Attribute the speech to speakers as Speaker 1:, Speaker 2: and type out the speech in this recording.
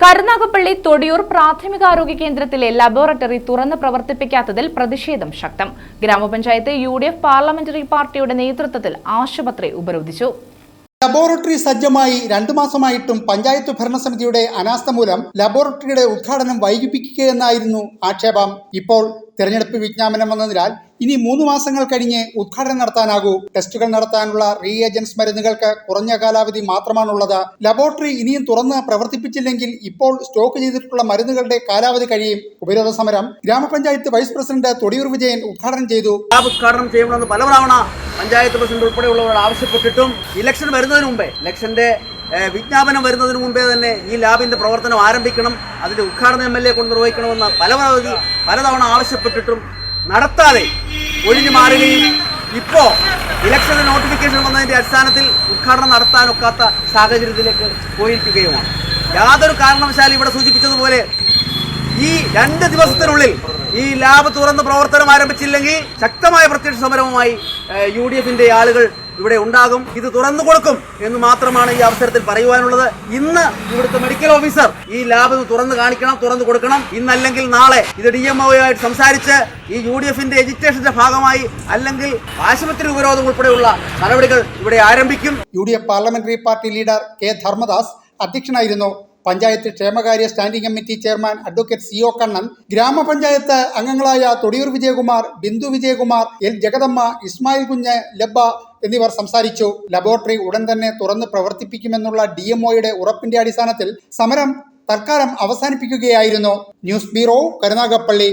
Speaker 1: കരുനാഗപ്പള്ളി തൊടിയൂർ പ്രാഥമികാരോഗ്യ കേന്ദ്രത്തിലെ ലബോറട്ടറി തുറന്ന് പ്രവർത്തിപ്പിക്കാത്തതിൽ പ്രതിഷേധം ശക്തം. ഗ്രാമപഞ്ചായത്ത് യു പാർലമെന്ററി പാർട്ടിയുടെ നേതൃത്വത്തിൽ ആശുപത്രി ഉപരോധിച്ചു.
Speaker 2: ലബോറട്ടറി സജ്ജമായി രണ്ടു മാസമായിട്ടും പഞ്ചായത്ത് ഭരണസമിതിയുടെ അനാസ്ഥ മൂലം ലബോറട്ടറിയുടെ ഉദ്ഘാടനം വൈകിപ്പിക്കുകയെന്നായിരുന്നു ആക്ഷേപം. ഇപ്പോൾ തിരഞ്ഞെടുപ്പ് വിജ്ഞാപനം വന്നതിനാൽ ഇനി മൂന്ന് മാസങ്ങൾ കഴിഞ്ഞ് ഉദ്ഘാടനം നടത്താനാകൂ. ടെസ്റ്റുകൾ നടത്താനുള്ള റീഏജൻസ് മരുന്നുകൾക്ക് കുറഞ്ഞ കാലാവധി മാത്രമാണുള്ളത്. ലബോറട്ടറി ഇനിയും തുറന്ന് പ്രവർത്തിപ്പിച്ചില്ലെങ്കിൽ ഇപ്പോൾ സ്റ്റോക്ക് ചെയ്തിട്ടുള്ള മരുന്നുകളുടെ കാലാവധി കഴിയും. ഉപരോധ സമരം ഗ്രാമപഞ്ചായത്ത് വൈസ് പ്രസിഡന്റ് തൊടിയൂർ വിജയൻ ഉദ്ഘാടനം ചെയ്തു.
Speaker 3: ഉദ്ഘാടനം ചെയ്യണമെന്ന് പലതവണ പഞ്ചായത്ത് പ്രസിഡന്റ് ഉൾപ്പെടെയുള്ളവർ ആവശ്യപ്പെട്ടിട്ടും ഇലക്ഷൻ വരുന്നതിന് മുമ്പേ ഇലക്ഷന്റെ വിജ്ഞാപനം വരുന്നതിന് മുമ്പേ തന്നെ ഈ ലാബിന്റെ പ്രവർത്തനം ആരംഭിക്കണം അതിന്റെ ഉദ്ഘാടനം എം എൽ എ കൊണ്ട് നിർവഹിക്കണമെന്ന് പലവധി പലതവണ ആവശ്യപ്പെട്ടിട്ടും നടത്താതെ ഒഴിഞ്ഞു മാറുകയും ഇപ്പോ ഇലക്ഷന്റെ നോട്ടിഫിക്കേഷൻ വന്നതിന്റെ അടിസ്ഥാനത്തിൽ ഉദ്ഘാടനം നടത്താനൊക്കാത്ത സാഹചര്യത്തിലേക്ക് പോയിരിക്കുകയുമാണ്. യാതൊരു കാരണവശാലും ഇവിടെ സൂചിപ്പിച്ചതുപോലെ ഈ രണ്ട് ദിവസത്തിനുള്ളിൽ ഈ ലാബ് തുറന്ന് പ്രവർത്തനം ആരംഭിച്ചില്ലെങ്കിൽ ശക്തമായ പ്രത്യക്ഷ സമരവുമായി യു ഡി എഫിന്റെ ആളുകൾ ഇവിടെ ഉണ്ടാകും. ഇത് തുറന്നു കൊടുക്കും എന്ന് മാത്രമാണ് ഈ അവസരത്തിൽ പറയുവാനുള്ളത്. ഇന്ന് ഇവിടുത്തെ മെഡിക്കൽ ഓഫീസർ ഈ ലാബ് തുറന്നു കാണിക്കണം തുറന്നു കൊടുക്കണം. ഇന്നല്ലെങ്കിൽ നാളെ ഇത് ഡി എം ഒയുമായിട്ട് സംസാരിച്ച് ഈ യു ഡി എഫിന്റെ എജിറ്റേഷന്റെ ഭാഗമായി അല്ലെങ്കിൽ ആശുപത്രി ഉപരോധം ഉൾപ്പെടെയുള്ള നടപടികൾ ഇവിടെ ആരംഭിക്കും.
Speaker 2: U D F parliamentary party leader K Dharmadas അധ്യക്ഷനായിരുന്നു. പഞ്ചായത്ത് ക്ഷേമകാര്യ standing committee chairman advocate C O Kannan ഗ്രാമപഞ്ചായത്ത് അംഗങ്ങളായ തൊടിയൂർ വിജയകുമാർ ബിന്ദു വിജയകുമാർ എൽ ജഗദമ്മ ഇസ്മായിൽ കുഞ്ഞ് ലബ്ബ എന്നിവർ സംസാരിച്ചു. ലബോറട്ടറി ഉടൻ തന്നെ തുറന്ന് പ്രവർത്തിപ്പിക്കുമെന്നുള്ള ഡി എം ഒയുടെ ഉറപ്പിന്റെ അടിസ്ഥാനത്തിൽ സമരം തൽക്കാലം അവസാനിപ്പിക്കുകയായിരുന്നു. News bureau Karunagappally.